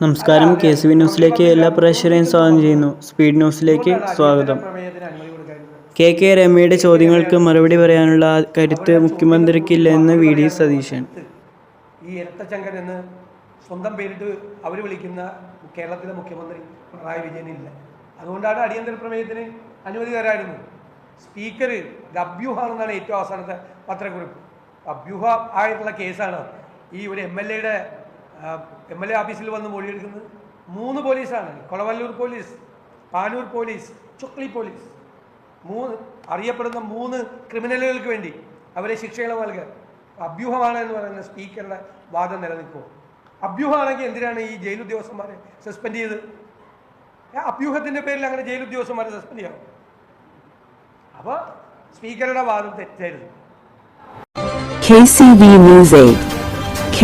നമസ്കാരം. K C V ന്യൂസിലേക്ക് എല്ലാ പ്രേക്ഷകരെയും സ്വാഗതം ചെയ്യുന്നു. സ്പീഡ് ന്യൂസിലേക്ക് സ്വാഗതം. കെ കെ രമയുടെ ചോദ്യങ്ങൾക്ക് മറുപടി പറയാനുള്ള കരുത്ത് മുഖ്യമന്ത്രിക്കില്ലെന്ന് വി ഡി സതീശൻ. ഈ ഇരട്ടച്ചങ്കൻ എന്ന് സ്വന്തം പേരിട്ട് അവർ വിളിക്കുന്ന കേരളത്തിലെ മുഖ്യമന്ത്രി പിണറായി വിജയനില്ല അതുകൊണ്ടാണ് അടിയന്തര പ്രമേയത്തിന് അനുമതി തരായിരുന്നു സ്പീക്കർ ഇത് അഭ്യൂഹമാണെന്നാണ് ഏറ്റവും അവസാനത്തെ പത്രക്കുറിപ്പ്. അഭ്യൂഹ ആയിട്ടുള്ള കേസാണ് ഈ ഒരു എം എൽ എയുടെ എം എൽ എ ഓഫീസിൽ വന്ന് മൊഴിയെടുക്കുന്നത് മൂന്ന് പോലീസാണ്. Kolavallur police Panoor police Chokli police. മൂന്ന് അറിയപ്പെടുന്ന മൂന്ന് ക്രിമിനലുകൾക്ക് വേണ്ടി അവരെ ശിക്ഷകൾ നൽകുക അഭ്യൂഹമാണ് എന്ന് പറയുന്ന സ്പീക്കറുടെ വാദം നിലനിൽക്കുമോ അഭ്യൂഹമാണെങ്കിൽ എന്തിനാണ് ഈ ജയിൽ ഉദ്യോഗസ്ഥന്മാരെ സസ്പെൻഡ് ചെയ്ത്? അഭ്യൂഹത്തിന്റെ പേരിൽ അങ്ങനെ ജയിൽ ഉദ്യോഗസ്ഥന്മാരെ സസ്പെൻഡ് ചെയ്യാം അപ്പോൾ സ്പീക്കറുടെ വാദം തെറ്റായിരുന്നു. KCV News 8.